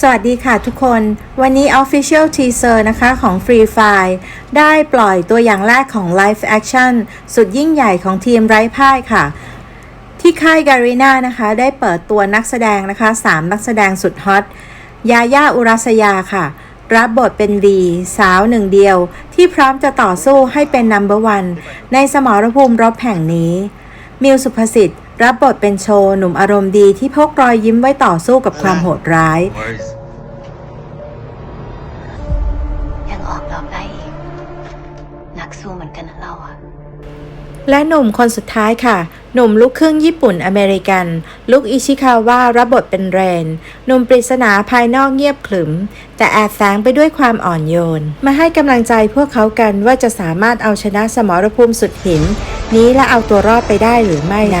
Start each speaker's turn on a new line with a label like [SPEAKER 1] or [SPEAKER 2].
[SPEAKER 1] สวัสดีค่ะทุกคน วันนี้ Official Teaser นะคะของ Free Fire ได้ปล่อยตัวอย่างแรกของ Live Action สุดยิ่งใหญ่ของทีมไร้พ่ายค่ะ ที่ค่ายการีนานะคะ ได้เปิดตัวนักแสดงนะคะ 3 นักแสดงสุดฮอต ยาย่าอุรัสยาค่ะ รับบทเป็น V สาวหนึ่งเดียว ที่พร้อมจะต่อสู้ให้เป็นนัมเบอร์วันในสมรภูมิรบแห่งนี้ มิวสุภสิทธิ์ รับบทเป็นโชว์หนุ่มอารมณ์ดีที่พกรอยยิ้มไว้ต่อสู้กับความโหดร้าย
[SPEAKER 2] Where's
[SPEAKER 3] ยังออกดอกได้อีก นักสู้เหมือนกันนะเราอะ
[SPEAKER 1] และหนุ่มคนสุดท้ายค่ะ หนุ่มลูกครึ่งญี่ปุ่นอเมริกัน ลุกอิชิคาวะรับบทเป็นเรน หนุ่มปริศนาภายนอกเงียบขรึม แต่แอบแฝงไปด้วยความอ่อนโยน มาให้กำลังใจพวกเขากันว่าจะสามารถเอาชนะสมรภูมิสุดหิน นี้และเอาตัวรอดไปได้หรือไม่ใน